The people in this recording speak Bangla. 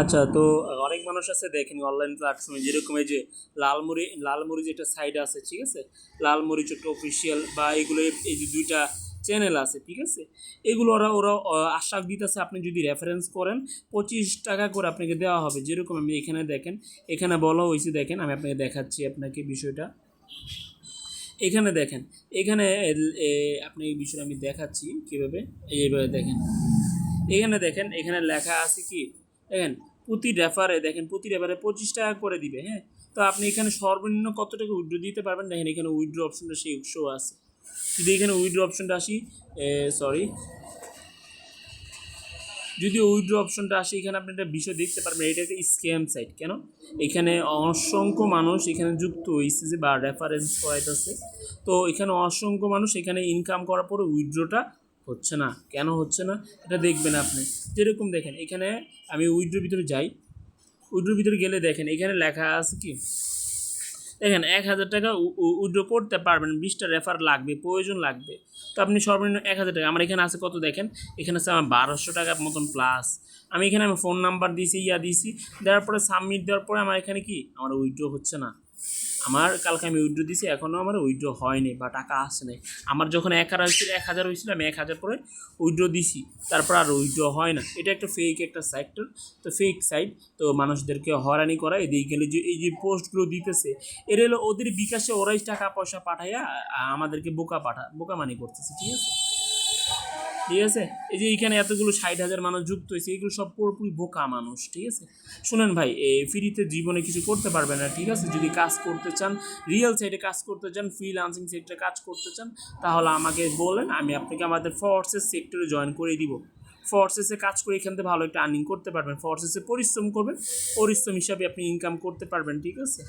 আচ্ছা তো অনেক মানুষ আছে দেখেন অনলাইন প্ল্যাটফর্মে যেরকম এই যে লালমুড়ি লালমুড়ি যেটা সাইড আছে, ঠিক আছে? লালমুড়ি ছোট্ট অফিসিয়াল বা এগুলো এই যে দুইটা চ্যানেল আছে, ঠিক আছে? এগুলো ওরা ওরা আশ্বাস দিতেছে আপনি যদি রেফারেন্স করেন, পঁচিশ টাকা করে আপনাকে দেওয়া হবে। যেরকম আমি এখানে দেখেন, এখানে বলা হয়েছে, দেখেন, আমি আপনাকে দেখাচ্ছি আপনাকে বিষয়টা। এখানে দেখেন, এখানে আপনি এই বিষয়টা আমি দেখাচ্ছি কীভাবে, এইভাবে দেখেন। এখানে দেখেন, এখানে লেখা আছে কি? দেখেন, প্রতি রেফারে দেখেন, প্রতি রেফারে পঁচিশ টাকা করে দিবে হ্যাঁ? তো আপনি এখানে সর্বনিম্ন কত টাকা উইড্রো দিতে পারবেন? দেখেন, এখানে উইড্রো অপশনটা সেই শো আছে। যদি এখানে উইড্রো অপশনটা আসি সরি যদি উইড্রো অপশনটা আসে, এখানে আপনি একটা বিষয় দেখতে পারবেন, এটা একটা স্ক্যাম সাইট কেন? এখানে অসংখ্য মানুষ এখানে যুক্ত হয়েছে যে বা রেফারেন্স করাইতেছে। তো এখানে অসংখ্য মানুষ এখানে ইনকাম করার পরে উইড্রোটা হচ্ছে না, কেন হচ্ছে না, এটা দেখবেন আপনি। যেরকম দেখেন, এখানে আমি উইড্রোর ভিতরে যাই, উইড্রোর ভিতরে গেলে দেখেন, এখানে লেখা আছে কি? দেখেন, এক হাজার টাকা উইড্রো করতে পারবেন, বিশটা রেফার লাগবে, প্রয়োজন লাগবে। তো আপনি সর্বনিম্ন এক হাজার টাকা, আমার এখানে আছে কত দেখেন? এখানে আছে আমার বারোশো টাকার মতন প্লাস আমি এখানে আমি ফোন নাম্বার দিয়েছি, ইয়া দিয়েছি, দেওয়ার পরে সাবমিট দেওয়ার পরে আমার এখানে কি? আমার উইড্রো হচ্ছে না। আমার কালকে আমি উইড্রো দিয়েছি এখনও আমার উইড্রো হয়নি বা টাকা আসে নাই। আমার যখন এক হাজার হয়েছিল, এক হাজার হয়েছিল, আমি এক হাজার পরে উইড্রো দিছি, তারপর আর উইড্রো হয় না। এটা একটা ফেক একটা সাইটর তো ফেক সাইট তো মানুষদেরকে হয়রানি করা, এদিকে গেলে যে এই যে পোস্টগুলো দিতেছে, এর হলো ওদের বিকাশে ওরাই টাকা পয়সা পাঠাইয়া আমাদেরকে বোকা পাঠা বোকা মানি করতেছে, ঠিক আছে? ঠিক আছে? এই যে এখানে এতগুলো ষাট হাজার মানুষ যুক্ত হয়েছে, এগুলো সব পুরোপুরি বোকা মানুষ, ঠিক আছে? শুনেন ভাই ফ্রিতে জীবনে কিছু করতে পারবে না, ঠিক আছে? যদি কাজ করতে চান রিয়েল সাইডে কাজ করতে চান ফ্রিলান্সিং সেক্টরে কাজ করতে চান, তাহলে আমাকে বলেন, আমি আপনাকে আমাদের ফোর্সেস সেক্টরে জয়েন করে দিব। ফোর্সেসে কাজ করে এখান থেকে ভালো একটা আর্নিং করতে পারবেন ফোর্সেসে পরিশ্রম করবেন, পরিশ্রম হিসাবে আপনি ইনকাম করতে পারবেন, ঠিক আছে?